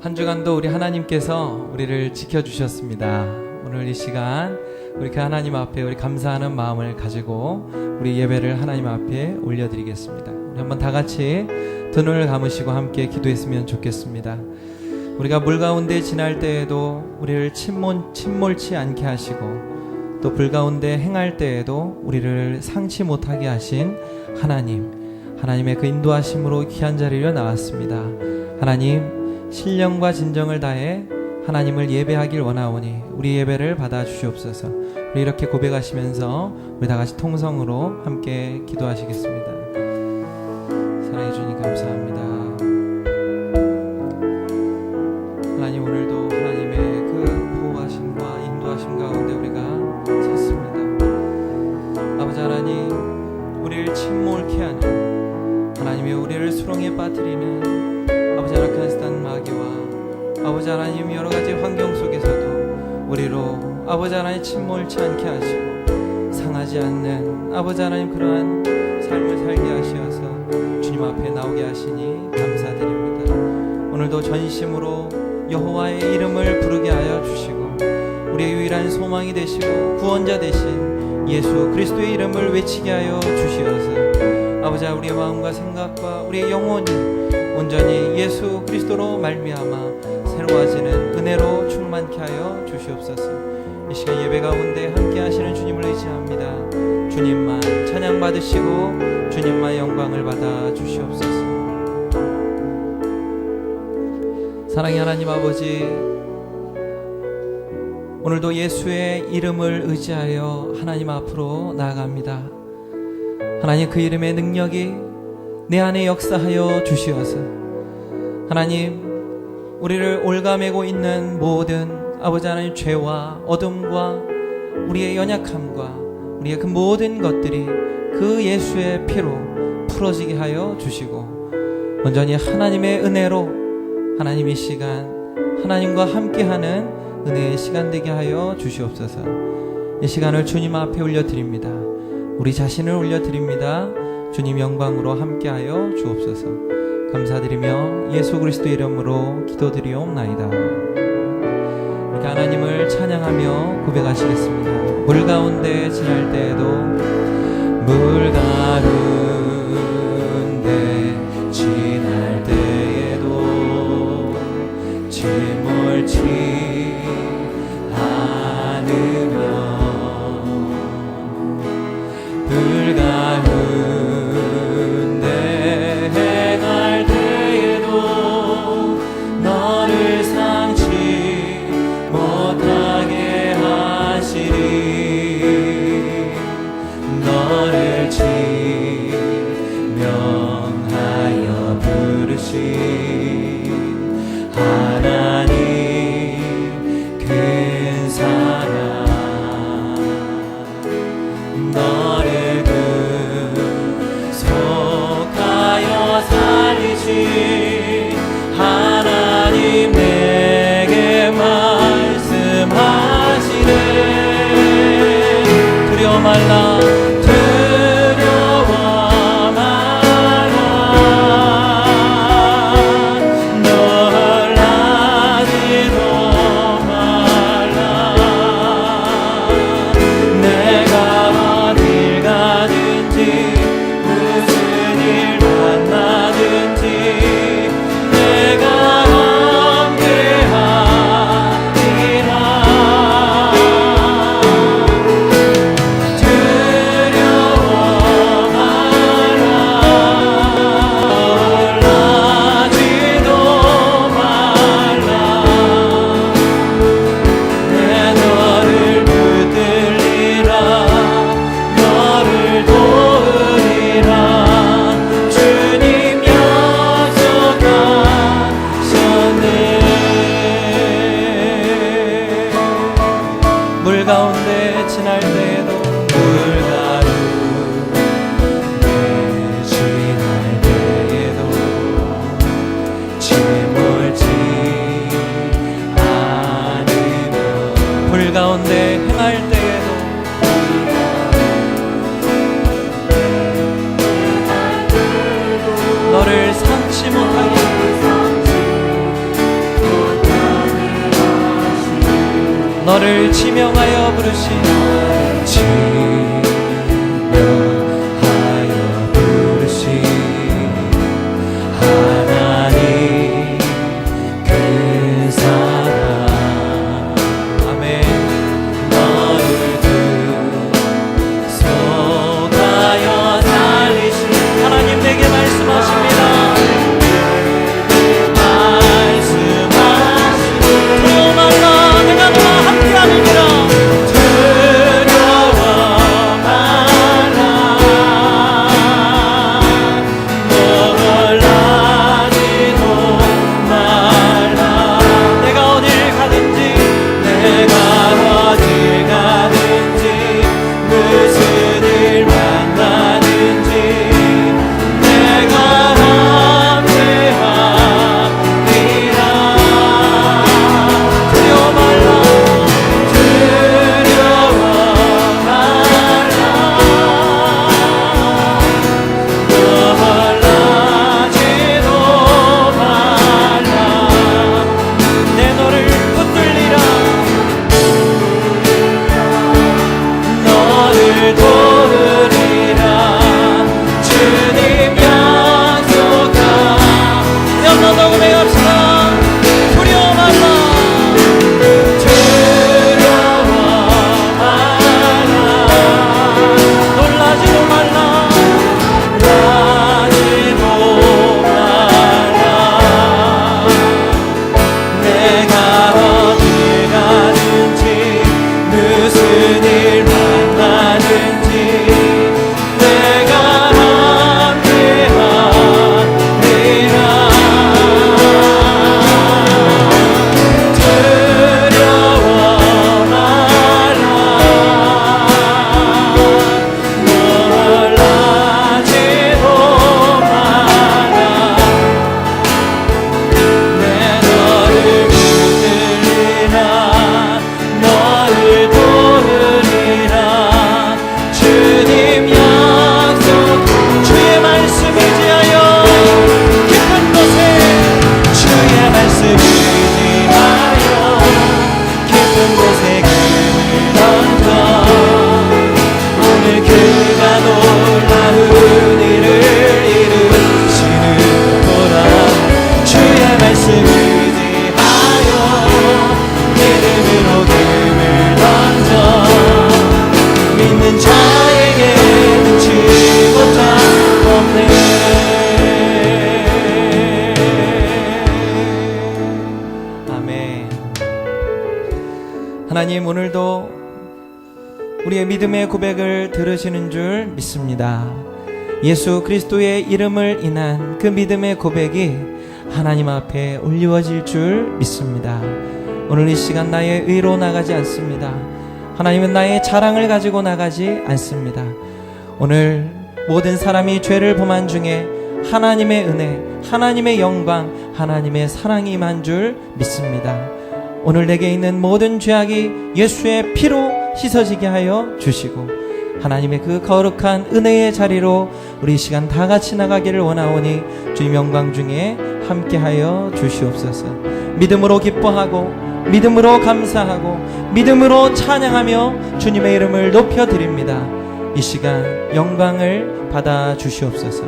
한 주간도 우리 하나님께서 우리를 지켜주셨습니다. 오늘 이 시간 우리 그 하나님 앞에 우리 감사하는 마음을 가지고 우리 예배를 하나님 앞에 올려드리겠습니다. 우리 한번 다 같이 두 눈을 감으시고 함께 기도했으면 좋겠습니다. 우리가 물 가운데 지날 때에도 우리를 침몰, 침몰치 않게 하시고 또 불 가운데 행할 때에도 우리를 상치 못하게 하신 하나님 하나님의 그 인도하심으로 귀한 자리로 나왔습니다. 하나님 신령과 진정을 다해 하나님을 예배하길 원하오니 우리 예배를 받아 주시옵소서. 우리 이렇게 고백하시면서 우리 다 같이 통성으로 함께 기도하시겠습니다. 사랑해 주님 감사합니다. 아버지 하나님 그러한 삶을 살게 하시어서 주님 앞에 나오게 하시니 감사드립니다. 오늘도 전심으로 여호와의 이름을 부르게 하여 주시고 우리의 유일한 소망이 되시고 구원자 되신 예수 그리스도의 이름을 외치게 하여 주시어서 아버지 우리의 마음과 생각과 우리의 영혼이 온전히 예수 그리스도로 말미암아 새로워지는 은혜로 충만케 하여 주시옵소서. 이 시간 예배 가운데 함께 하시는 주님을 의지합니다. 주님만 찬양 받으시고 주님만 영광을 받아 주시옵소서. 사랑의 하나님 아버지 오늘도 예수의 이름을 의지하여 하나님 앞으로 나아갑니다. 하나님 그 이름의 능력이 내 안에 역사하여 주시어서 하나님 우리를 올가매고 있는 모든 아버지 하나님 죄와 어둠과 우리의 연약함과 우리의 그 모든 것들이 그 예수의 피로 풀어지게 하여 주시고 온전히 하나님의 은혜로 하나님 이 시간 하나님과 함께하는 은혜의 시간 되게 하여 주시옵소서. 이 시간을 주님 앞에 올려드립니다. 우리 자신을 올려드립니다. 주님 영광으로 함께하여 주옵소서. 감사드리며 예수 그리스도 이름으로 기도드리옵나이다. 이렇게 하나님을 찬양하며 고백하시겠습니다. 물 가운데 지날 때에도 물 가운데 지날 때에도 침몰치 않으며 불 가운데 정 말. 너를 지명하여 부르신 지 하나님 오늘도 우리의 믿음의 고백을 들으시는 줄 믿습니다. 예수 그리스도의 이름을 인한 그 믿음의 고백이 하나님 앞에 올리워질 줄 믿습니다. 오늘 이 시간 나의 의로 나가지 않습니다. 하나님은 나의 자랑을 가지고 나가지 않습니다. 오늘 모든 사람이 죄를 범한 중에 하나님의 은혜, 하나님의 영광, 하나님의 사랑이 임한 줄 믿습니다. 오늘 내게 있는 모든 죄악이 예수의 피로 씻어지게 하여 주시고 하나님의 그 거룩한 은혜의 자리로 우리 이 시간 다 같이 나가기를 원하오니 주님 영광 중에 함께하여 주시옵소서. 믿음으로 기뻐하고 믿음으로 감사하고 믿음으로 찬양하며 주님의 이름을 높여 드립니다. 이 시간 영광을 받아 주시옵소서.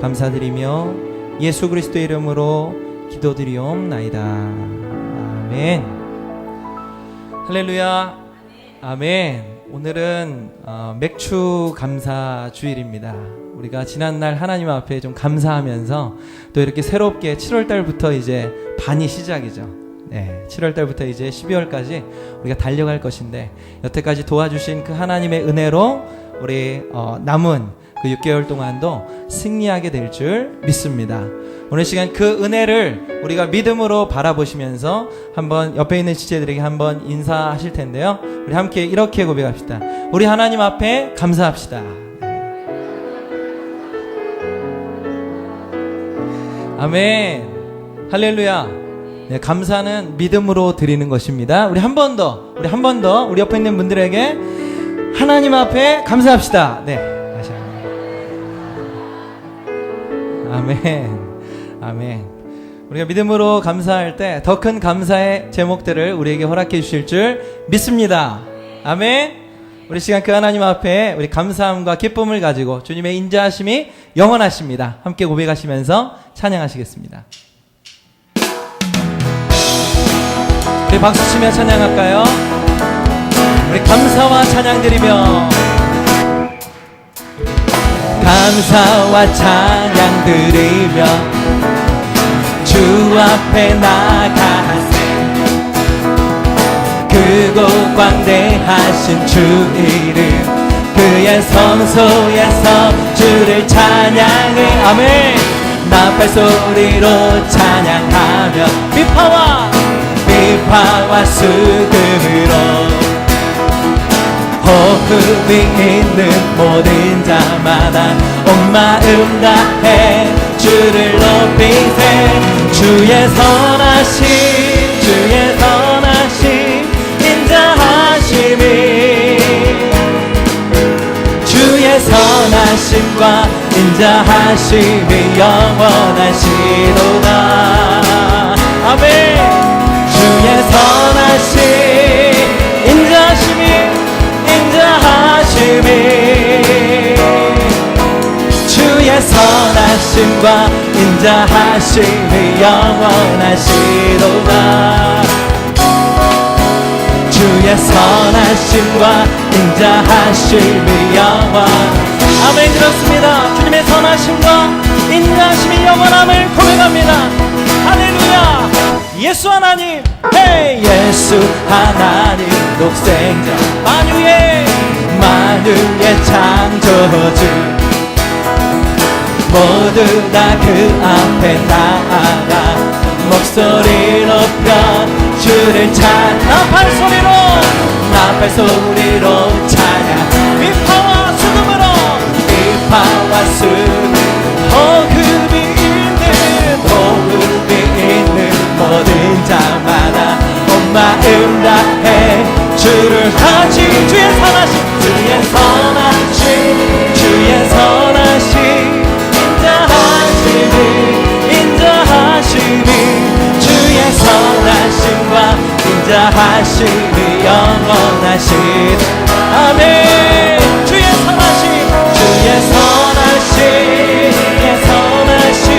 감사드리며 예수 그리스도의 이름으로 기도드리옵나이다. 아멘. 할렐루야. 아멘. 오늘은 어, 맥주 감사 주일입니다. 우리가 지난날 하나님 앞에 좀 감사하면서 또 이렇게 새롭게 7월 달부터 이제 반이 시작이죠. 네, 7월 달부터 이제 12월까지 우리가 달려갈 것인데 여태까지 도와주신 그 하나님의 은혜로 우리 어, 남은 그 6개월 동안도 승리하게 될 줄 믿습니다. 오늘 시간 그 은혜를 우리가 믿음으로 바라보시면서 한번 옆에 있는 지체들에게 한번 인사하실 텐데요. 우리 함께 이렇게 고백합시다. 우리 하나님 앞에 감사합시다. 아멘. 할렐루야. 네, 감사는 믿음으로 드리는 것입니다. 우리 한 번 더, 우리 한 번 더, 우리 옆에 있는 분들에게 하나님 앞에 감사합시다. 네, 아멘. 아멘. 우리가 믿음으로 감사할 때 더 큰 감사의 제목들을 우리에게 허락해 주실 줄 믿습니다. 아멘. 우리 시간 그 하나님 앞에 우리 감사함과 기쁨을 가지고 주님의 인자하심이 영원하십니다. 함께 고백하시면서 찬양하시겠습니다. 우리 박수 치며 찬양할까요? 우리 감사와 찬양 드리며 감사와 찬양 드리며 주 앞에 나가세. 크고 광대하신 주 이름 그의 성소에서 주를 찬양해. 아멘. 나팔 소리로 찬양하며 비파와 비파와 수금으로 호흡이 있는 모든 자마다 온 마음 다해. 주를 높이세. 주의 선하심 주의 선하심 인자하심이 주의 선하심과 인자하심이 영원하시도다. 아멘. 주의 선하심 인자하심이 인자하심이 주의 선하심과 인자하심이 영원하시도다. 주의 선하심과 인자하심이 영원. 아멘 그렇습니다. 주님의 선하심과 인자하심이 영원함을 고백합니다. 할렐루야. 예수 하나님. 헤이 예수 하나님 독생자. 만유의 만유의 창조주 모두 다 그 앞에 나아가 목소리 높여 주를 찬 나팔 소리로 나팔 소리로 찬양. 비파와 수금으로 비파와 수금. 호흡이 있는 호흡이 있는 모든 자마다 온 마음 다해 주를 하지 주의 선하심 주의 선하심 주의 선하심 인자하심이 인자하심이 주의 선하심과 인자하심이 영원하신. 아멘. 주의 선하심 주의 선하심 주의 선하심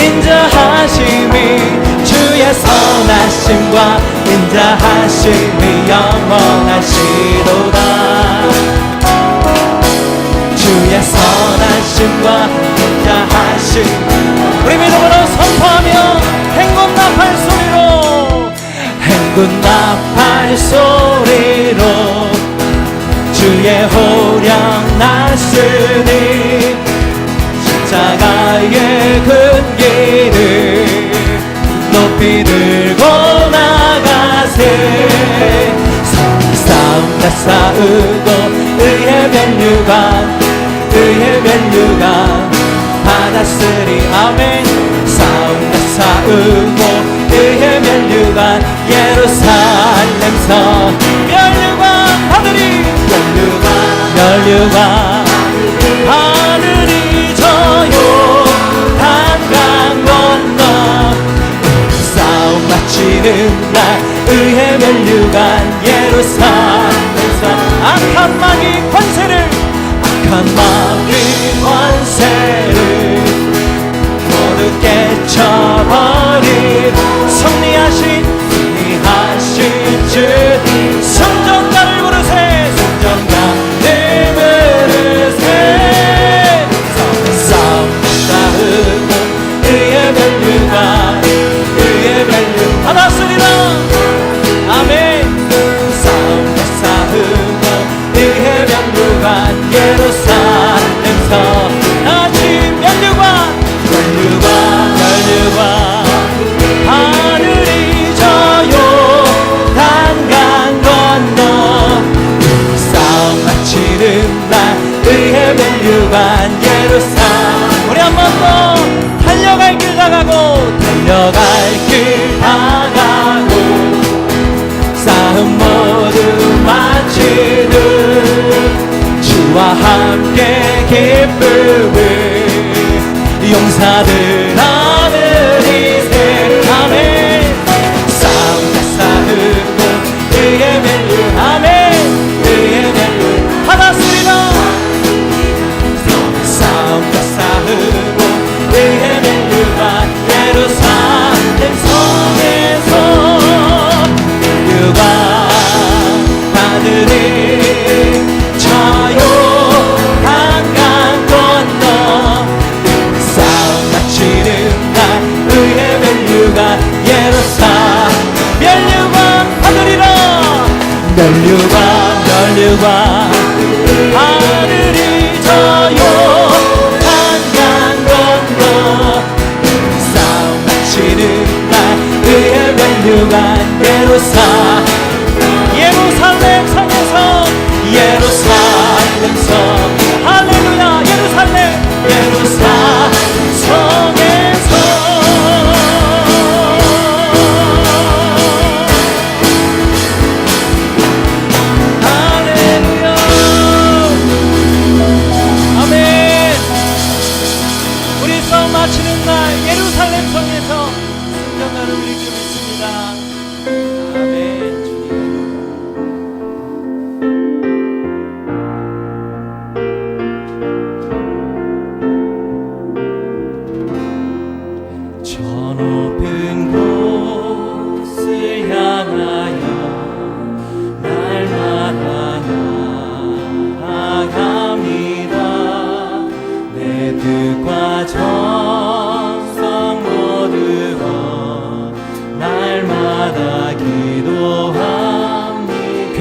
인자하심이 주의 선하심과 인자하심이 영원하시도다. 주의 선하심과 인자하심 우리 믿음으로 선포하며 행군 나팔 소리로 행군 나팔 소리로 주의 호령 나으니 십자가의 큰 길을 높이 들고 나가세. 싸움 다 싸우고 의의 면류관 의의 면류관 받았으리 아멘. 싸움 다 싸우고 의의 면류관 예루살렘성 면류관 하늘이 면류관 면류관 마치는 날 의의 멸류관 예루살렘에서 악한 마귀 권세를 악한 마귀 권세를 모두 깨쳐버 유관 예루살렘. 우리 한 번 더 달려갈 그 길 다가고 달려갈 그 길 다가고. 싸움 모두 마치는 주와 함께 기쁨을 용사들아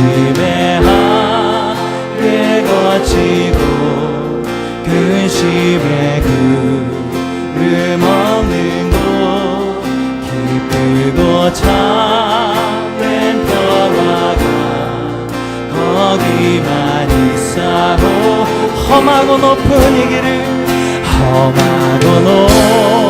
근심에한 내가 지고 근심에 그름 없는 곳 기쁘고 참된 평화가 거기만 있사고 험하고 높은 이 길을 험하고 높은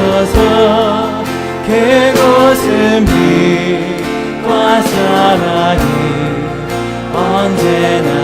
주소서 그곳은 빛과 사랑이 언제나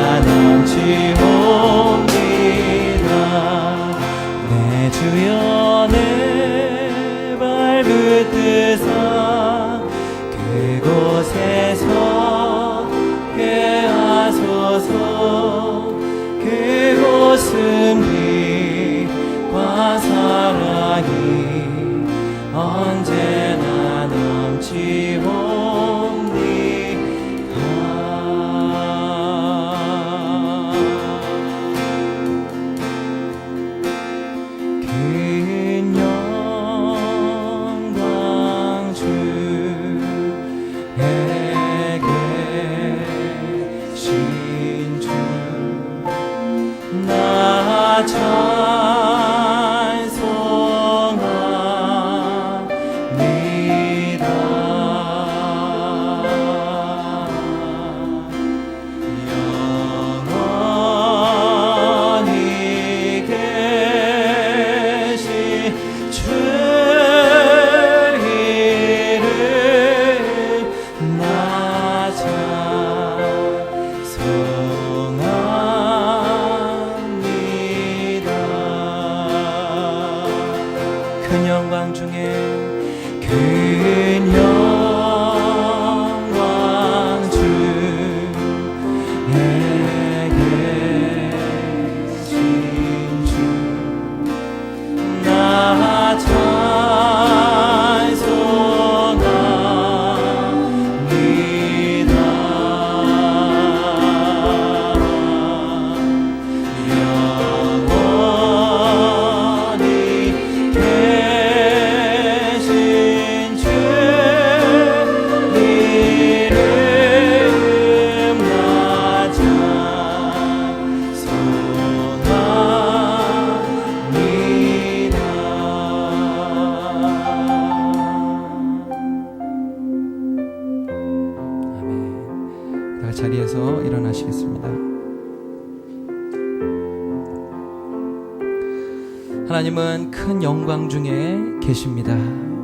큰 영광 중에 계십니다.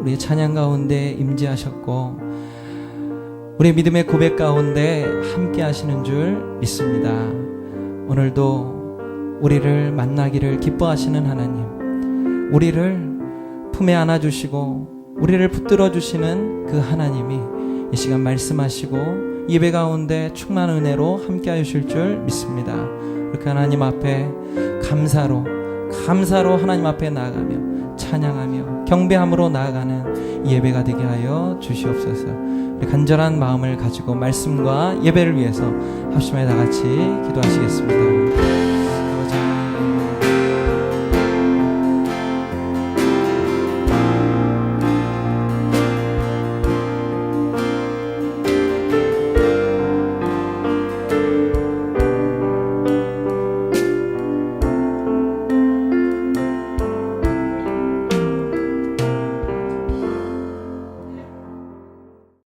우리의 찬양 가운데 임재하셨고 우리의 믿음의 고백 가운데 함께 하시는 줄 믿습니다. 오늘도 우리를 만나기를 기뻐하시는 하나님, 우리를 품에 안아 주시고 우리를 붙들어 주시는 그 하나님이 이 시간 말씀하시고 예배 가운데 충만한 은혜로 함께 하실 줄 믿습니다. 이렇게 하나님 앞에 감사로 감사로 하나님 앞에 나아가며 찬양하며 경배함으로 나아가는 이 예배가 되게 하여 주시옵소서. 간절한 마음을 가지고 말씀과 예배를 위해서 합심해 다 같이 기도하시겠습니다.